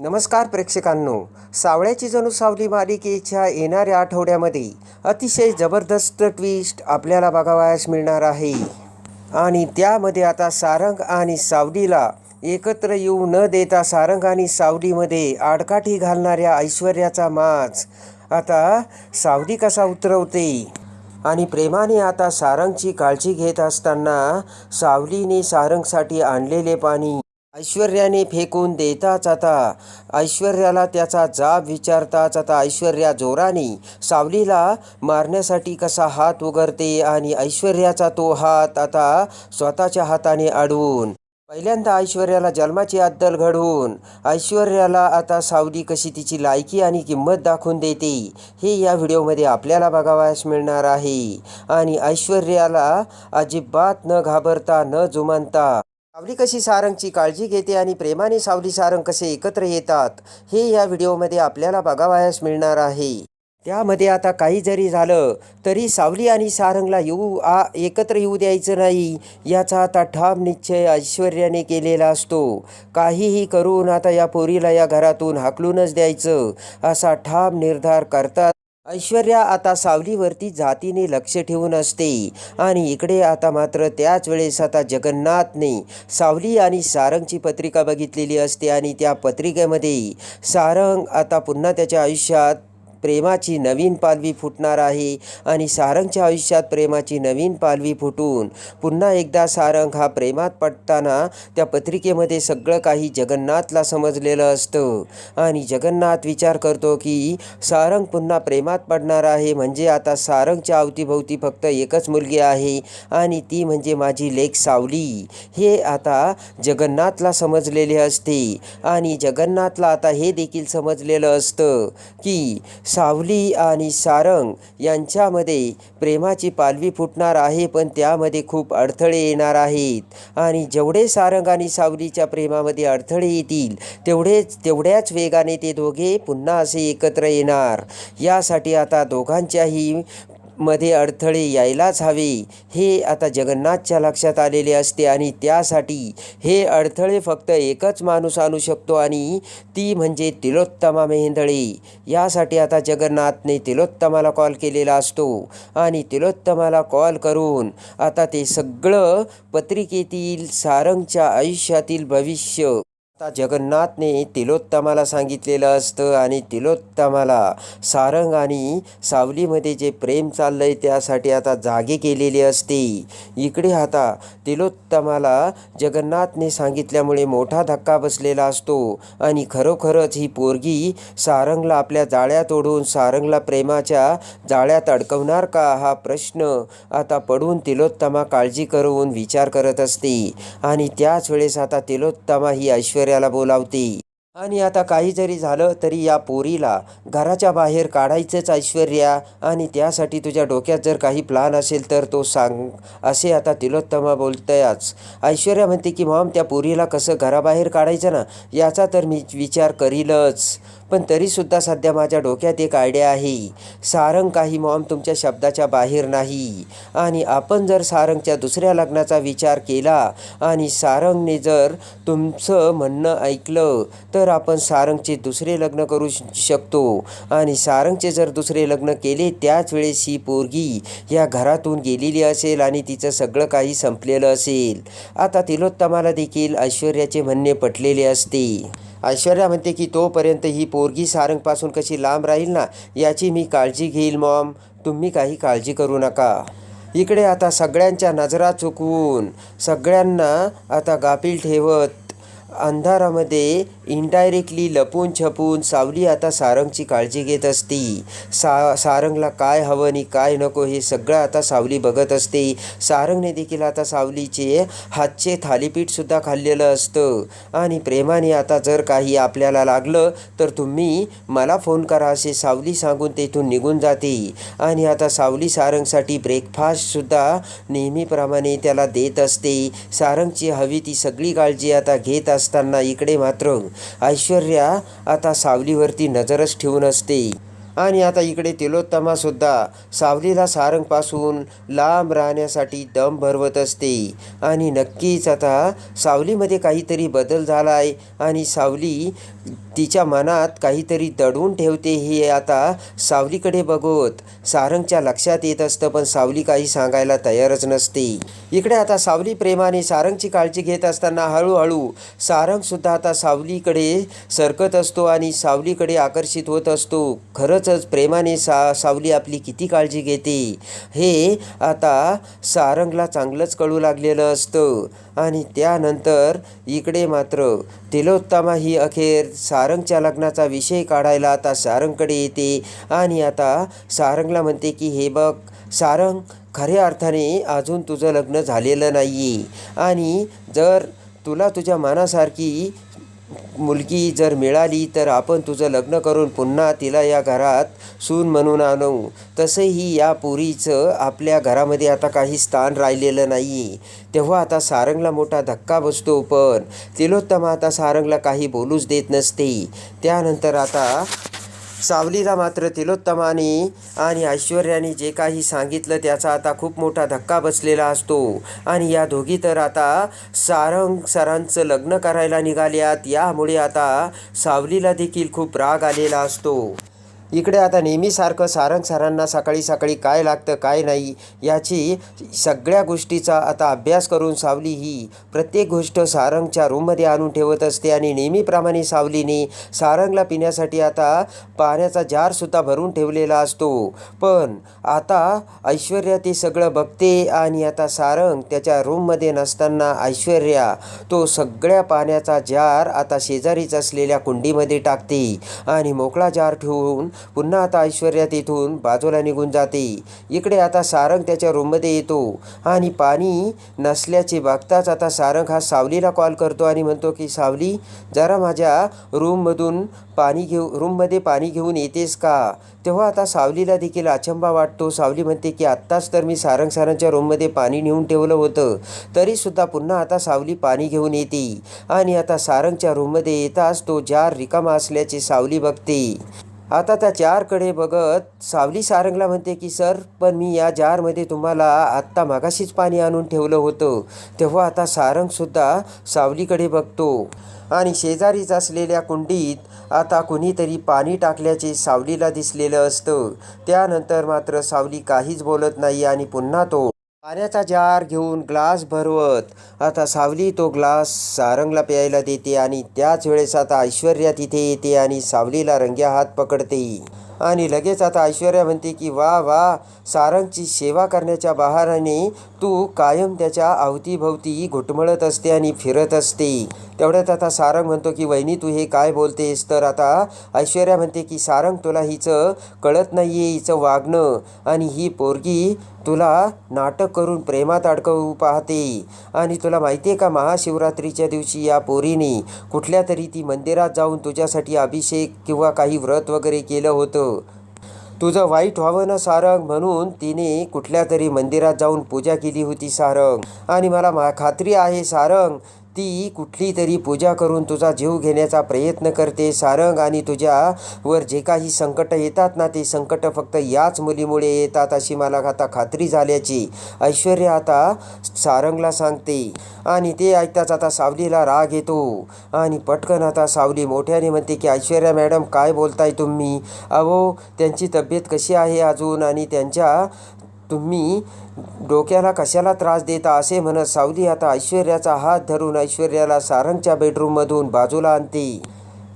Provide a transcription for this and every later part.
नमस्कार प्रेक्षकांनो. सावळ्याची जणू सावली मालिकेच्या येणाऱ्या आठवड्यामध्ये अतिशय जबरदस्त ट्विस्ट आपल्याला बघावयास मिळणार आहे. आणि त्यामध्ये आता सारंग आणि सावलीला एकत्र येऊ न देता सारंग आणि सावलीमध्ये आडकाठी घालणाऱ्या ऐश्वर्याचा माज. आता सावली कसा उतरवते? आणि प्रेमाने आता सारंगची काळजी घेत असताना सावलीने सारंगसाठी आणलेले पाणी ऐश्वर्याने फेकून देताच आता. ऐश्वर्याला त्याचा जाब विचारताच आता. ऐश्वर्या जोराने सावलीला मारण्यासाठी कसा हात उघडते आणि ऐश्वर्याचा तो हात आता स्वतःच्या हाताने अडवून. पहिल्यांदा ऐश्वर्याला जन्माची अद्दल घडवून ऐश्वर्याला आता सावली कशी तिची लायकी आणि किंमत दाखवून देते हे या व्हिडिओमध्ये आपल्याला बघावयास मिळणार आहे. आणि ऐश्वर्याला अजिबात न घाबरता न जुमानता सावली कशी सारंगची काळजी घेते आणि प्रेमाने सावली सारंग कसे एकत्र येतात हे या व्हिडिओमध्ये आपल्याला बघावयास मिळणार आहे. त्यामध्ये आता काही जरी झालं तरी सावली आणि सारंगला येऊ आ एकत्र येऊ द्यायचं नाही याचा आता ठाम निश्चय ऐश्वर्याने केलेला असतो. काहीही करून आता या पोरीला या घरातून हाकलूनच द्यायचं असा ठाम निर्धार करतात ऐश्वर्या आता सावलीवरती जातीने लक्ष ठेवून असते. आणि इकडे आता मात्र त्याच वेळेस आता जगन्नाथने सावली आणि सारंगची पत्रिका बघितलेली असते. आणि त्या पत्रिकेमध्ये सारंग आता पुन्हा त्याच्या आयुष्यात प्रेमाची नवीन पालवी फुटणार आहे आणि सारंगच्या आयुष्यात प्रेमाची नवीन पालवी फुटून पुन्हा एकदा सारंग हा प्रेमात पडताना त्या पत्रिकेमध्ये सगळं काही जगन्नाथला समजलेलं असतं. आणि जगन्नाथ विचार करतो की सारंग पुन्हा प्रेमात पडणार आहे म्हणजे आता सारंगच्या अवतीभोवती फक्त एकच मुलगी आहे आणि ती म्हणजे माझी लेख सावली. हे आता जगन्नाथला समजलेले असते आणि जगन्नाथला आता हे देखील समजलेलं असतं की सावली आणि सारंग यांच्यामध्ये प्रेमाची पालवी फुटणार आहे पण त्यामध्ये खूप अडथळे येणार आहेत. आणि जेवढे सारंग आणि सावलीच्या प्रेमामध्ये अडथळे येतील तेवढेच तेवढ्याच वेगाने ते दोघे पुन्हा असे एकत्र येणार. यासाठी आता दोघांच्याही मध्ये अडथळे यायलाच हवे. हे आता जगन्नाथच्या लक्षात आलेले असते आणि त्यासाठी हे अडथळे फक्त एकच माणूस आणू शकतो आणि ती म्हणजे तिलोत्तमा मेहेंदळे. यासाठी आता जगन्नाथने तिलोत्तमाला कॉल केलेला असतो आणि तिलोत्तमाला कॉल करून आता ते सगळं पत्रिकेतील सारंगच्या आयुष्यातील भविष्य आता जगन्नाथने तिलोत्तमाला सांगितलेलं असतं आणि तिलोत्तमाला सारंग आणि सावलीमध्ये जे प्रेम चाललं आहे त्यासाठी आता जागे केलेले असते. इकडे आता तिलोत्तमाला जगन्नाथने सांगितल्यामुळे मोठा धक्का बसलेला असतो आणि खरोखरच ही पोरगी सारंगला आपल्या जाळ्यात ओढून सारंगला प्रेमाच्या जाळ्यात अडकवणार का? हा प्रश्न आता पडून तिलोत्तमा काळजी करून विचार करत असते. आणि त्याच वेळेस आता तिलोत्तमा ही ऐश्वर्याला बोलावते. आणि आता काही जरी झालं तरी या पोरीला घराच्या बाहेर काढायचंच ऐश्वर्या. आणि त्यासाठी तुझ्या डोक्यात जर काही प्लान असेल तर तो सांग. असे आता तिलोत्तमा बोलतयाच. ऐश्वर्या म्हणते की मॉम त्या पोरीला कसं घराबाहेर काढायचं ना? याचा तर मी विचार करीलच. पण तरीसुद्धा सध्या माझ्या डोक्यात एक आयडिया आहे. सारंग काही मॉम तुमच्या शब्दाच्या बाहेर नाही. आणि आपण जर सारंगच्या दुसऱ्या लग्नाचा विचार केला आणि सारंगने जर तुमचं म्हणणं ऐकलं तर आपण सारंगचे दुसरे लग्न करू शकतो. आणि सारंगचे जर दुसरे लग्न केले त्याच वेळेस ही पोरगी या घरातून गेलेली असेल आणि तिचं सगळं काही संपलेलं असेल. आता तिलोत्तमाला देखील ऐश्वर्याचे म्हणणे पटलेले असते. ऐश्वर्या म्हणते की तोपर्यंत ही पोरगी सारंगपासून कशी लांब राहील ना याची मी काळजी घेईल मॉम. तुम्ही काही काळजी करू नका. इकडे आता सगळ्यांच्या नजरा चुकवून सगळ्यांना आता गाफील ठेवत अंधारामध्ये इनडायरेक्टली लपून छपून सावली आता सारंगची काळजी घेत असते. सा सारंगला काय हवं आणि काय नको हे सगळं आता सावली बघत असते. सारंगने देखील आता सावलीचे हातचे थालीपीठसुद्धा खाल्लेलं असतं. आणि प्रेमाने आता जर काही आपल्याला लागलं तर तुम्ही मला फोन करा असे सावली सांगून तेथून निघून जाते. आणि आता सावली सारंगसाठी ब्रेकफास्टसुद्धा नेहमीप्रमाणे त्याला देत असते. सारंगची हवी ती सगळी काळजी आता घेत असताना इकडे मात्र ऐश्वर्या आता सावलीवरती नजरच ठेवून असते. आणि आता इकडे तिलोत्तमासुद्धा सावलीला सारंगपासून लांब राहण्यासाठी दम भरवत असते. आणि नक्कीच आता सावलीमध्ये काहीतरी बदल झाला आहे आणि सावली तिच्या मनात काहीतरी दडवून ठेवते हे आता सावलीकडे बघत. सारंगच्या लक्षात येत असतं पण सावली काही सांगायला तयारच नसते. इकडे आता सावली प्रेमाने सारंगची काळजी घेत असताना हळूहळू सारंगसुद्धा आता सावलीकडे सरकत असतो आणि सावलीकडे आकर्षित होत असतो. खरंच प्रेमाने सा सावली आपली किती काळजी घेते. हे आता सारंगला चांगलंच कळू लागलेलं असतं. आणि त्यानंतर इकडे मात्र तिलोत्तमा ही अखेर सारंगच्या लग्नाचा विषय काढायला आता सारंगकडे येते. आणि आता सारंगला म्हणते की हे बघ सारंग खऱ्या अर्थाने अजून तुझं लग्न झालेलं नाही आणि जर तुला तुझ्या मनासारखी मुलगी जर मिळाली तर आपण तुझं लग्न करून पुन्हा तिला या घरात सून म्हणून आणू. तसंही या पोरीचं आपल्या घरामध्ये आता काही स्थान राहिलेलं नाही तेव्हा आता सारंगला मोठा धक्का बसतो पण तिलोत्तमा आता सारंगला काही बोलूच देत नसते. त्यानंतर आता सावलीला मात्र तिलोत्तमाने आणि ऐश्वर्याने जे काही सांगितलं त्याचा आता खूप मोठा धक्का बसलेला असतो. आणि या दोघी तर आता सारंग सरांचं लग्न करायला निघाल्यात. यामुळे आता सावलीला देखील खूप राग आलेला असतो. इकडे आता नेहमीसारखं सारंग सरांना सकाळी सकाळी काय लागतं काय नाही याची सगळ्या गोष्टीचा आता अभ्यास करून सावली ही. प्रत्येक गोष्ट सारंगच्या रूममध्ये आणून ठेवत असते आणि नेहमीप्रमाणे सावलीने सारंगला पिण्यासाठी आता पाण्याचा जारसुद्धा भरून ठेवलेला असतो. पण आता ऐश्वर्या ते सगळं बघते आणि आता सारंग त्याच्या रूममध्ये नसताना ऐश्वर्या तो सगळ्या पाण्याचा जार आता शेजारीच असलेल्या कुंडीमध्ये टाकते आणि मोकळा जार ठेवून पुन्हा आता ऐश्वर्या तिथून बाजूला निघून जाते. इकडे आता सारंग त्याच्या रूममध्ये येतो आणि पाणी नसल्याचे बघताच आता सारंग हा सावलीला कॉल करतो आणि म्हणतो की सावली जरा माझ्या रूममधून पाणी घेऊ रूममध्ये पाणी घेऊन येतेस का? तेव्हा आता सावलीला देखील अचंबा वाटतो. सावली म्हणते की आत्ताच तर मी सारंग सारंगच्या रूममध्ये पाणी नेऊन ठेवलं होतं. तरीसुद्धा पुन्हा आता सावली पाणी घेऊन येते आणि आता सारंगच्या रूममध्ये येताच तो जार रिकामा असल्याचे सावली बघते. आता त्या जारकडे बघत सावली सारंगला म्हणते की सर पण मी या जारमध्ये तुम्हाला आत्ता मागाशीच पाणी आणून ठेवलं होतं. तेव्हा आता सारंगसुद्धा सावलीकडे बघतो. आणि शेजारीच असलेल्या कुंडीत आता कुणीतरी पाणी टाकल्याचे सावलीला दिसलेलं असतं. त्यानंतर मात्र सावली काहीच बोलत नाही आणि पुन्हा तो पाण्याचा जार घेऊन ग्लास भरवत. आता सावली तो ग्लास सारंगला प्यायला देते आणि त्याच वेळेस आता ऐश्वर्या तिथे येते आणि सावलीला रंग्या हात पकडते. आणि लगेच आता ऐश्वर्या म्हणते की वा वा सारंगची सेवा करण्याच्या बहाराने तू कायम त्याच्या अवतीभवती घुटमळत असते आणि फिरत असते. तेवढ्यात आता सारंग म्हणतो की वहिनी तू हे काय बोलतेस? तर आता ऐश्वर्या म्हणते की सारंग तुला हिचं कळत नाही आहे हिचं वागणं. आणि ही पोरगी तुला नाटक करून प्रेमात अडकवू पाहते. आणि तुला माहिती आहे का महाशिवरात्रीच्या दिवशी या पोरीने कुठल्या तरी ती मंदिरात जाऊन तुझ्यासाठी अभिषेक किंवा काही व्रत वगैरे केलं होतं. तुझं वाईट व्हावं ना सारंग म्हणून तिने कुठल्या तरी मंदिरात जाऊन पूजा केली होती सारंग. आणि मला मा खात्री आहे सारंग ती कुठली तरी पूजा करून तुझा जीव घेण्याचा प्रयत्न करते सारंग आणि तुझ्यावर जे काही संकट येतात ना ते संकट फक्त याच मुलीमुळे येतात अशी मला आता खात्री झाल्याची. ऐश्वर्या आता सारंगला सांगते आणि ते ऐकताच आता सावलीला राग येतो. आणि पटकन आता सावली मोठ्याने म्हणते की ऐश्वर्या मॅडम काय बोलताय तुम्ही? अहो त्यांची तब्येत कशी आहे अजून? आणि त्यांच्या तुम्ही डोक्याला कशाला त्रास देता असे म्हणत सावली आता ऐश्वर्याचा हात धरून ऐश्वर्याला सारंगच्या बेडरूममधून बाजूला आणते.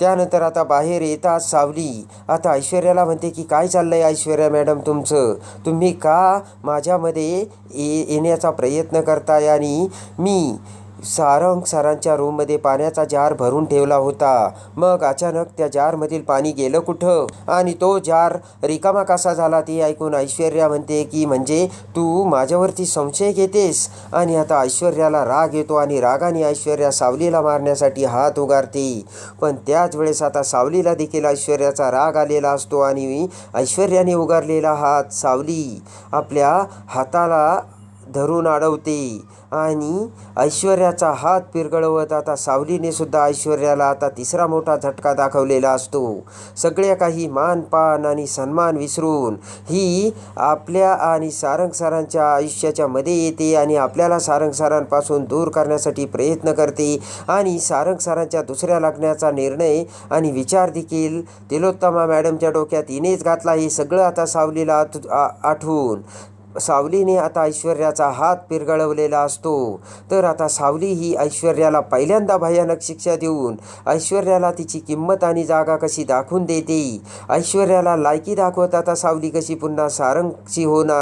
त्यानंतर आता बाहेर येतात सावली. आता ऐश्वर्याला म्हणते की काय चाललंय ऐश्वर्या मॅडम तुमचं? तुम्ही का माझ्यामध्ये ये येण्याचा प्रयत्न करताय आणि मी सारंग सरांच्या रूममध्ये पाण्याचा जार भरून ठेवला होता. मग अचानक त्या जारमधील पाणी गेलं कुठं? आणि तो जार रिकामा कसा झाला ते ऐकून ऐश्वर्या म्हणते की म्हणजे तू माझ्यावरती संशय घेतेस? आणि आता ऐश्वर्याला राग येतो आणि रागाने ऐश्वर्या सावलीला मारण्यासाठी हात उगारते. पण त्याच वेळेस आता सावलीला देखील ऐश्वर्याचा राग आलेला असतो आणि ऐश्वर्याने उगारलेला हात सावली आपल्या हाताला धरून अडवते. आणि ऐश्वर्याचा हात पिरगळवत आता सावलीने सुद्धा ऐश्वर्याला आता तिसरा मोठा झटका दाखवलेला असतो. सगळ्या काही मान पान आणि सन्मान विसरून ही आपल्या आणि सारंग सरांच्या आयुष्याच्या मध्ये येते आणि आपल्याला सारंग सरांपासून दूर करण्यासाठी प्रयत्न करते आणि सारंग सरांच्या दुसऱ्या लग्नाचा निर्णय आणि विचार देखील तिलोत्तमा मॅडमच्या डोक्यात इनेच घातला. हे सगळं आता सावलीला आठवून सावलीने आता ऐश्वर्याचा हात पिरगळवलेला असतो. तर आता सावली ही ऐश्वर्याला पहिल्यांदा भयानक शिक्षा देऊन ऐश्वर्याला तिची किंमत आणि जागा कशी दाखवून देते? ऐश्वर्याला लायकी दाखवत आता सावली कशी पुन्हा सारंगची होणार?